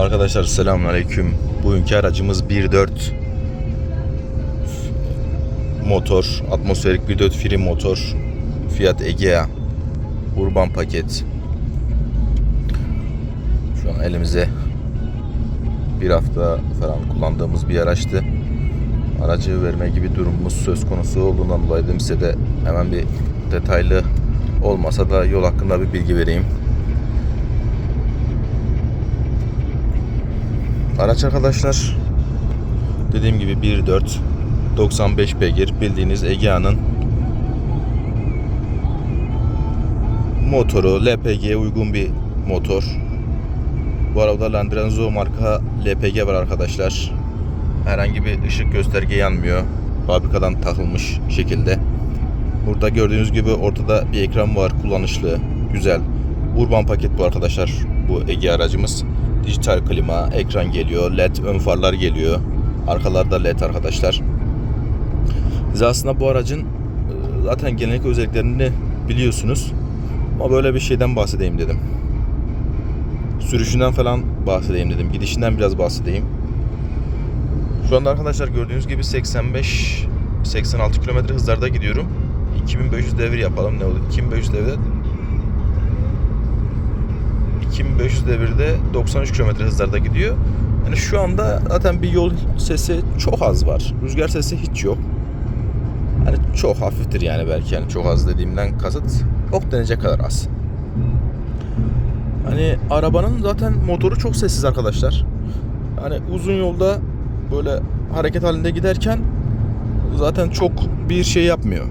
Arkadaşlar selamünaleyküm. Bugünkü aracımız 1.4 motor, atmosferik 1.4 free motor. Fiat Egea urban paket. Şu an elimize bir hafta falan kullandığımız bir araçtı. Aracı verme gibi durumumuz söz konusu olduğundan dolayı size de hemen bir detaylı olmasa da yol hakkında bir bilgi vereyim. Araç arkadaşlar dediğim gibi 1.4 95 beygir bildiğiniz Egea'nın motoru LPG'ye uygun bir motor. Bu arabada Landrenzo marka LPG var arkadaşlar. Herhangi bir ışık gösterge yanmıyor. Fabrikadan takılmış şekilde. Burada gördüğünüz gibi ortada bir ekran var. Kullanışlı, güzel. Urban paket bu arkadaşlar. Bu Ege aracımız. Dijital klima, ekran geliyor. LED ön farlar geliyor. Arkalarda LED arkadaşlar. Size aslında bu aracın e, zaten genellikle özelliklerini biliyorsunuz. Ama böyle bir şeyden bahsedeyim dedim. Sürüşünden falan bahsedeyim dedim. Gidişinden biraz bahsedeyim. Şu anda arkadaşlar gördüğünüz gibi 85 86 km hızlarda gidiyorum. 2500 devir yapalım ne olur? 2500 devirde 2500 devirde 93 km hızlarda gidiyor. Yani şu anda zaten bir yol sesi çok az var. Rüzgar sesi hiç yok. Hani çok hafiftir yani belki yani çok az dediğimden kasıt ok denecek kadar az. Hani arabanın zaten motoru çok sessiz arkadaşlar. Hani uzun yolda böyle hareket halinde giderken zaten çok bir şey yapmıyor.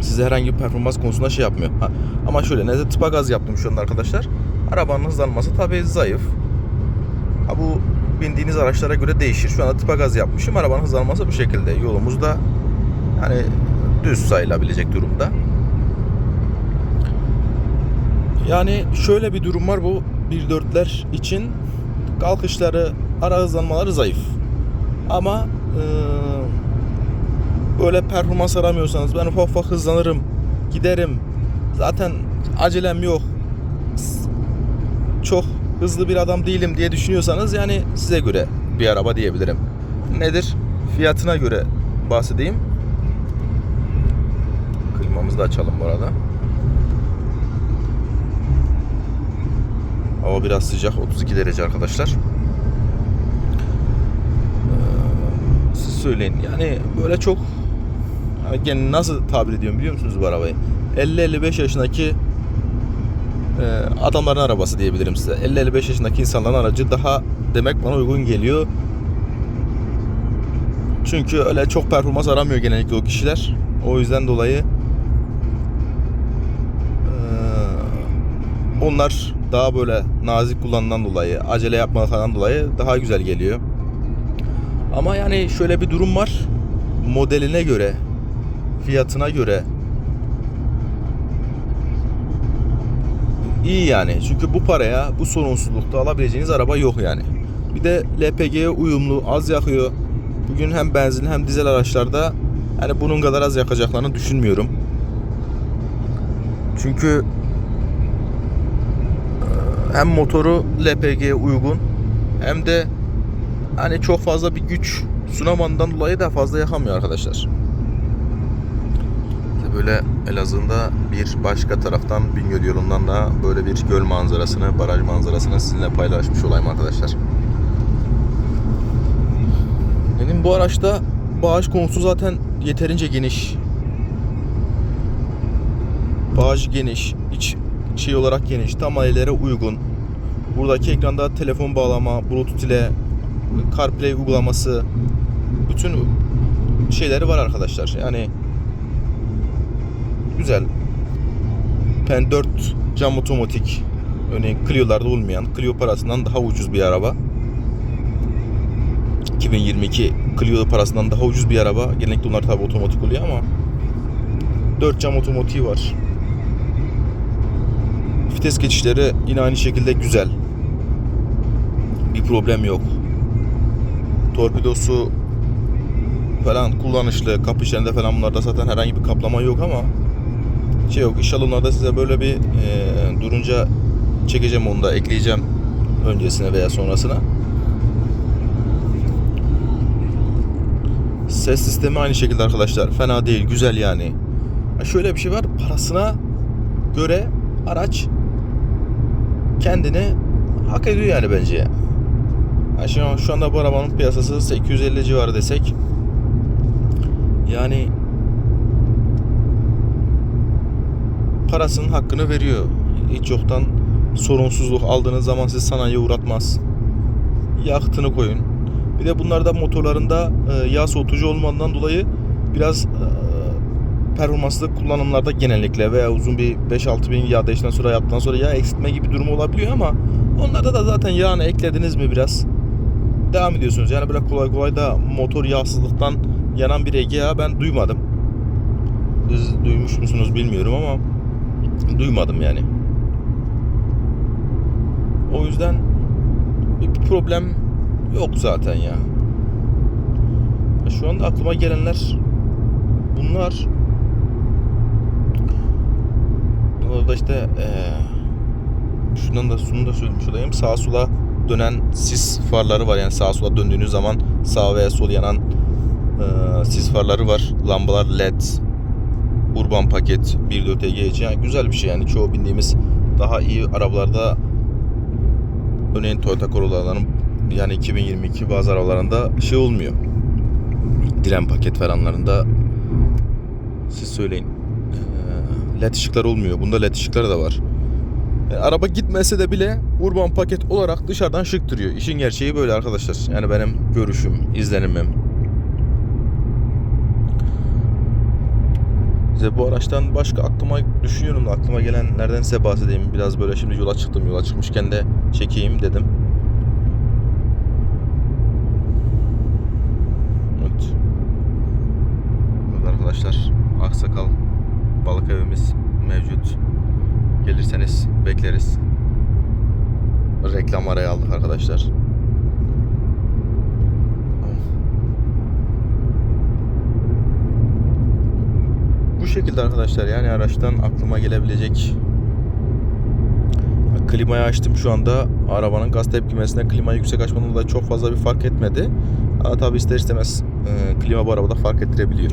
Size herhangi bir performans konusunda şey yapmıyor. Ha, ama şöyle ne de tıpa gaz yaptım şu anda arkadaşlar. Arabanın hızlanması tabii zayıf. Ha, bu bindiğiniz araçlara göre değişir. Şu anda tıpa gaz yapmışım. Arabanın hızlanması bu şekilde. Yolumuz da hani düz sayılabilecek durumda. Yani şöyle bir durum var bu 1.4'ler için kalkışları, ara hızlanmaları zayıf. Ama e, böyle performans aramıyorsanız ben ufak ufak hızlanırım, giderim. Zaten acelem yok. Çok hızlı bir adam değilim diye düşünüyorsanız yani size göre bir araba diyebilirim. Nedir? Fiyatına göre bahsedeyim. Klimamızı da açalım bu arada. Hava biraz sıcak 32 derece arkadaşlar. Ee, Siz söyleyin yani böyle çok yani nasıl tabir ediyorum biliyor musunuz bu arabayı? 50-55 yaşındaki adamların arabası diyebilirim size. 50-55 yaşındaki insanların aracı daha demek bana uygun geliyor. Çünkü öyle çok performans aramıyor genellikle o kişiler. O yüzden dolayı eee, onlar daha böyle nazik kullanılan dolayı, acele yapmadan dolayı daha güzel geliyor. Ama yani şöyle bir durum var. Modeline göre, fiyatına göre iyi yani. Çünkü bu paraya, bu sorunsuzlukta alabileceğiniz araba yok yani. Bir de LPG'ye uyumlu, az yakıyor. Bugün hem benzin hem dizel araçlarda yani bunun kadar az yakacaklarını düşünmüyorum. Çünkü e, hem motoru LPG'ye uygun hem de hani çok fazla bir güç sunamadığından dolayı da fazla yakamıyor arkadaşlar. Böyle Elazığ'da bir başka taraftan Bingöl yolundan da böyle bir göl manzarasını, baraj manzarasını sizinle paylaşmış olayım arkadaşlar. Benim bu araçta bağış konusu zaten yeterince geniş. Bağış geniş, iç şey olarak geniş, tam ailelere uygun. Buradaki ekranda telefon bağlama, Bluetooth ile CarPlay uygulaması bütün şeyleri var arkadaşlar. Yani güzel. Pen 4 cam otomatik. Örneğin Clio'larda olmayan, Clio parasından daha ucuz bir araba. 2022 Clio parasından daha ucuz bir araba. Genellikle onlar tabi otomatik oluyor ama 4 cam otomatiği var. Vites geçişleri yine aynı şekilde güzel. Bir problem yok. Torpidosu falan kullanışlı. Kapı işlerinde falan bunlarda zaten herhangi bir kaplama yok ama şey yok. İnşallah onlarda size böyle bir e, durunca çekeceğim onu da ekleyeceğim öncesine veya sonrasına. Ses sistemi aynı şekilde arkadaşlar. Fena değil, güzel yani. Şöyle bir şey var. Parasına göre araç kendini hak ediyor yani bence. Ha Şimdi şu anda bu arabanın piyasası 850 civarı desek yani parasının hakkını veriyor. Hiç yoktan sorunsuzluk aldığınız zaman sizi sanayiye uğratmaz. Yakıtını koyun. Bir de bunlarda motorlarında e, yağ soğutucu olmadığından dolayı biraz e, performanslı kullanımlarda genellikle veya uzun bir 5-6 bin yağ değişten sonra yaptıktan sonra yağ eksiltme gibi durumu olabiliyor ama onlarda da zaten yağını eklediniz mi biraz devam ediyorsunuz. Yani böyle kolay kolay da motor yağsızlıktan yanan bir Egea ben duymadım. Siz duymuş musunuz bilmiyorum ama duymadım yani. O yüzden bir problem yok zaten ya. Şu anda aklıma gelenler bunlar. Orada işte eee şundan da şunu da söylemiş olayım. Sağa sola dönen sis farları var. Yani sağa sola döndüğünüz zaman sağ veya sol yanan eee, sis farları var. Lambalar led. Urban paket 1.4 EG için. Yani güzel bir şey yani. Çoğu bindiğimiz daha iyi arabalarda örneğin Toyota Corolla'ların yani 2022 bazı arabalarında şey olmuyor. Diren paket falanlarında siz söyleyin. Eee, LED ışıklar olmuyor. Bunda LED ışıkları da var. Yani araba gitmese de bile urban paket olarak dışarıdan şık duruyor. İşin gerçeği böyle arkadaşlar. Yani benim görüşüm, izlenimim. Size bu araçtan başka aklıma düşünüyorum da aklıma gelenlerden size bahsedeyim. Biraz böyle şimdi yola çıktım. Yola çıkmışken de çekeyim dedim. Evet. Burada arkadaşlar Aksakal balık evimiz mevcut. Gelirseniz bekleriz. Reklam araya aldık arkadaşlar. Bu şekilde arkadaşlar yani araçtan aklıma gelebilecek klimayı açtım şu anda arabanın gaz tepkimesine klimayı yüksek açmadan dolayı çok fazla bir fark etmedi. Ama tabi ister istemez e, klima bu arabada fark ettirebiliyor.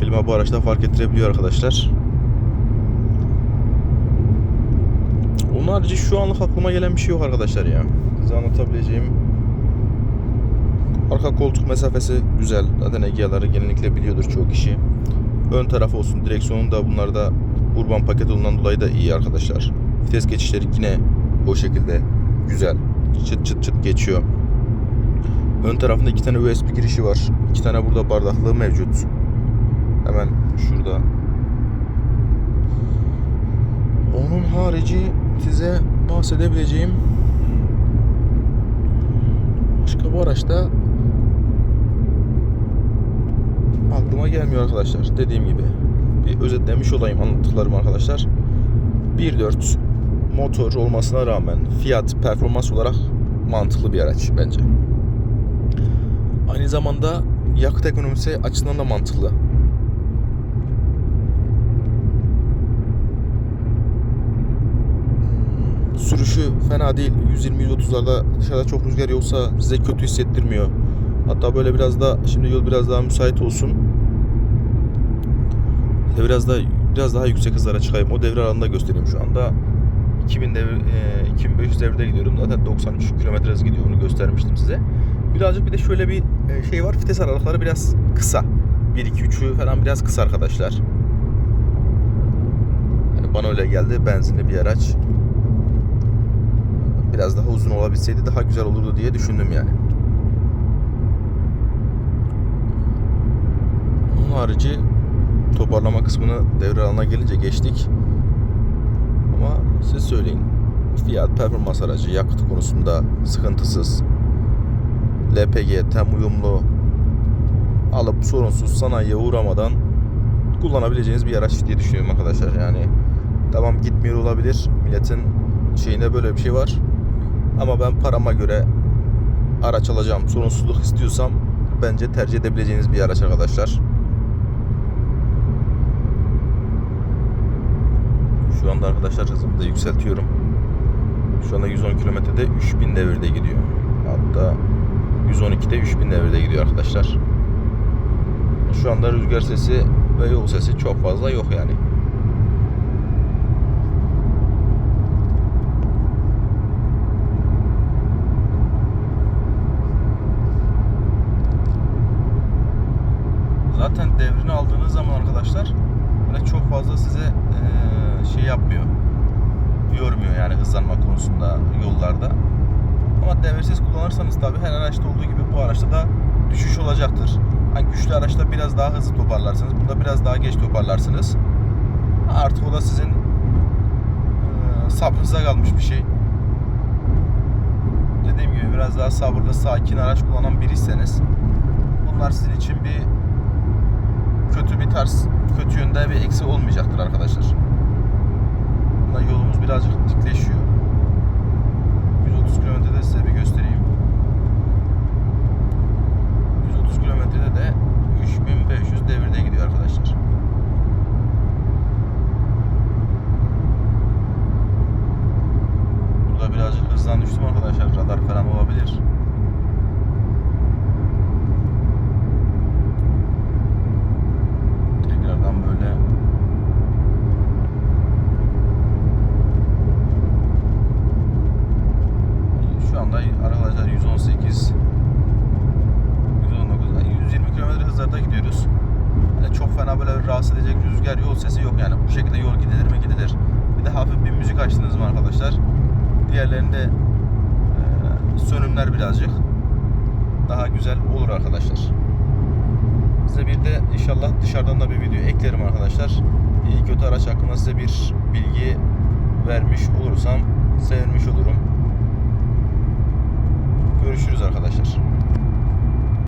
Klima bu araçta fark ettirebiliyor arkadaşlar. Onun harici şu anlık aklıma gelen bir şey yok arkadaşlar ya. Size anlatabileceğim Arka koltuk mesafesi güzel. Zaten Egea'ları genellikle biliyordur çoğu kişi. Ön taraf olsun, direksiyonun da bunlarda urban paket olduğundan dolayı da iyi arkadaşlar. Vites geçişleri yine o şekilde güzel. Çıt çıt çıt geçiyor. Ön tarafında iki tane USB girişi var. İki tane burada bardaklığı mevcut. Hemen şurada. Onun harici size bahsedebileceğim başka bu araçta aklıma gelmiyor arkadaşlar. Dediğim gibi bir özetlemiş olayım anlattıklarım arkadaşlar. 1.4 motor olmasına rağmen fiyat performans olarak mantıklı bir araç bence. Aynı zamanda yakıt ekonomisi açısından da mantıklı. Sürüşü fena değil. 120-130'larda dışarıda çok rüzgar yoksa size kötü hissettirmiyor. Hatta böyle biraz da şimdi yol biraz daha müsait olsun. Size biraz da biraz daha yüksek hızlara çıkayım. O devre aralığında göstereyim şu anda. 2000 devir, e, 2500 devirde gidiyorum. Zaten 93 km hız gidiyor. Onu göstermiştim size. Birazcık bir de şöyle bir e, şey var. Vites aralıkları biraz kısa. 1 2 3'ü falan biraz kısa arkadaşlar. Yani bana öyle geldi. Benzinli bir araç. Biraz daha uzun olabilseydi daha güzel olurdu diye düşündüm yani. Harici toparlama kısmını devre aralığına gelince geçtik. Ama siz söyleyin. Fiyat performans aracı yakıt konusunda sıkıntısız. LPG tem uyumlu alıp sorunsuz sanayiye uğramadan kullanabileceğiniz bir araç diye düşünüyorum arkadaşlar. Yani tamam gitmiyor olabilir. Milletin şeyinde böyle bir şey var. Ama ben parama göre araç alacağım. Sorunsuzluk istiyorsam bence tercih edebileceğiniz bir araç arkadaşlar. Şu anda arkadaşlar hızımı da yükseltiyorum. Şu anda 110 kilometrede 3000 devirde gidiyor. Hatta 112'de 3000 devirde gidiyor arkadaşlar. Şu anda rüzgar sesi ve yol sesi çok fazla yok yani. Zaten devrini aldığınız zaman arkadaşlar böyle çok fazla size eee, şey yapmıyor. Yormuyor yani hızlanma konusunda yollarda. Ama devirsiz kullanırsanız tabi her araçta olduğu gibi bu araçta da düşüş olacaktır. Hani güçlü araçta biraz daha hızlı toparlarsınız. Bunda biraz daha geç toparlarsınız. Artık o da sizin eee, sabrınıza kalmış bir şey. Dediğim gibi biraz daha sabırlı, sakin araç kullanan biriyseniz bunlar sizin için bir kötü bir tarz, kötü yönde bir eksi olmayacaktır arkadaşlar. Birazcık dikleşiyor. ışık açtınız mı arkadaşlar? Diğerlerinde e, sönümler birazcık daha güzel olur arkadaşlar. Size bir de inşallah dışarıdan da bir video eklerim arkadaşlar. İyi kötü araç hakkında size bir bilgi vermiş olursam sevinmiş olurum. Görüşürüz arkadaşlar.